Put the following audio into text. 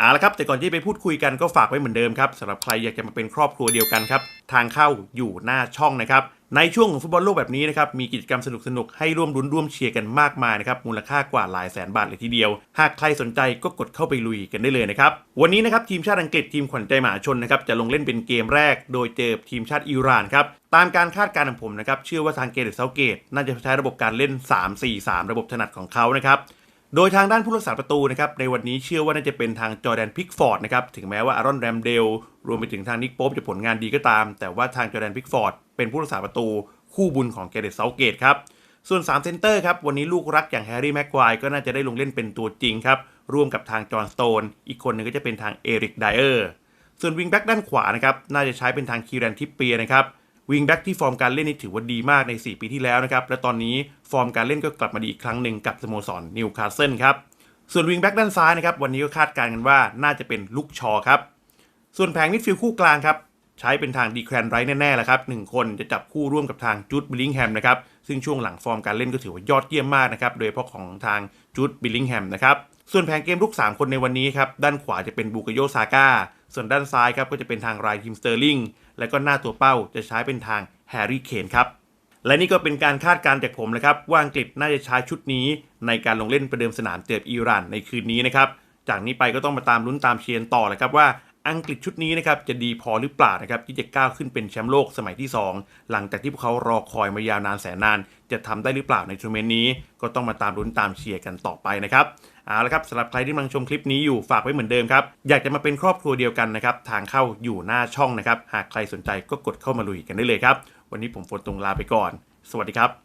เอาละครับ แต่ก่อนที่ไปพูดคุยกันก็ฝากไว้เหมือนเดิมครับสำหรับใครอยากจะมาเป็นครอบครัวเดียวกันครับ ทางเข้าอยู่หน้าช่องนะครับ ในช่วงของฟุตบอลโลกแบบนี้นะครับ มีกิจกรรมสนุกๆให้ร่วมรุ้นร่วมเชียร์กันมากมายนะครับ มูลค่ากว่าหลายแสนบาทเลยทีเดียว หากใครสนใจก็กดเข้าไปลุยกันได้เลยนะครับ วันนี้นะครับทีมชาติอังกฤษทีมขวัญใจมหาชนนะครับจะลงเล่นเป็นเกมแรก โดยเจอทีมชาติอิหร่านครับตามการคาดการณ์ของผมนะครับเชื่อว่าทางเกเรตเซาเกตน่าจะใช้ระบบการเล่น 3-4-3 ระบบถนัดของเขานะครับ โดยทางด้านผู้รักษาประตูนะครับในวันนี้เชื่อว่าน่าจะเป็นทางจอแดนพิกฟอร์ดนะครับถึงแม้ว่าอารอนแรมเดลรวมไปถึงทางนิกโป๊ปจะผลงานดีก็ตาม แต่ว่าทางจอแดนพิกฟอร์ดเป็นผู้รักษาประตูคู่บุญของเกเรตเซาเกตครับส่วน 3 เซนเตอร์ครับวันนี้ลูกรักอย่างแฮร์รี่แม็กควายก็น่าจะได้ลงเล่นเป็นตัวจริงครับร่วมกับทางจอห์นสโตน อีกคนหนึงก็จะเป็นทางเอริกไดเออร์ส่วนวิงแบ็กด้านขวานะครับน่าจะใช้เป็นทางคีแรนทิปเปียนะครับ วิงแบ็กที่ฟอร์มการเล่นนี่ถือว่าดีมากใน 4 ปีที่แล้วนะครับ และตอนนี้ฟอร์มการเล่นก็กลับมาดีอีกครั้งหนึ่งกับสโมสรนิวคาสเซิลครับ ส่วนวิงแบ็กด้านซ้ายนะครับ วันนี้ก็คาดการณ์กันว่าน่าจะเป็นลูกชอครับ ส่วนแผงมิดฟิลด์คู่กลางครับ ใช้เป็นทางดีแครนไรท์แน่ๆแหละครับหนึ่งคนจะจับคู่ร่วมกับทางจูดบิลลิงแฮมนะครับ ซึ่งช่วงหลังฟอร์มการเล่นก็ถือว่ายอดเยี่ยมมากนะครับ โดยเฉพาะของทางจูดบิลลิงแฮมนะครับ ส่วนแผงเกมลุก 3 คนในวันนี้ครับ ด้านขวาจะเป็นบูกโยซาก้า ส่วนด้านซ้ายครับก็จะเป็นทางไรทิมสเตอร์ลิงและก็หน้าตัวเป้าจะใช้เป็นทางแฮร์รี่เคนครับและนี่ก็เป็นการคาดการณ์จากผมนะครับว่าอังกฤษน่าจะใช้ชุดนี้ ในการลงเล่นประเดิมสนามเจออิหร่านในคืนนี้นะครับจากนี้ไปก็ต้องมาตามลุ้นตามเชียร์ต่อเลยครับว่า อังกฤษชุดนี้นะครับจะดีพอหรือเปล่านะครับที่จะก้าวขึ้นเป็นแชมป์โลกสมัยที่ 2 หลังจากที่พวกเขารอคอยมายาวนานแสนนาน จะทำได้หรือเปล่าในทัวร์เมนต์นี้ ก็ต้องมาตามลุ้นตามเชียร์กันต่อไปนะครับเอาละครับสำหรับใครที่กำลังชมคลิปนี้อยู่ฝากไว้เหมือนเดิมครับ อยากจะมาเป็นครอบครัวเดียวกันนะครับ ทางเข้าอยู่หน้าช่องนะครับ หากใครสนใจก็กดเข้ามาลุยกันได้เลยครับ วันนี้ผมฝนตรงลาไปก่อน สวัสดีครับ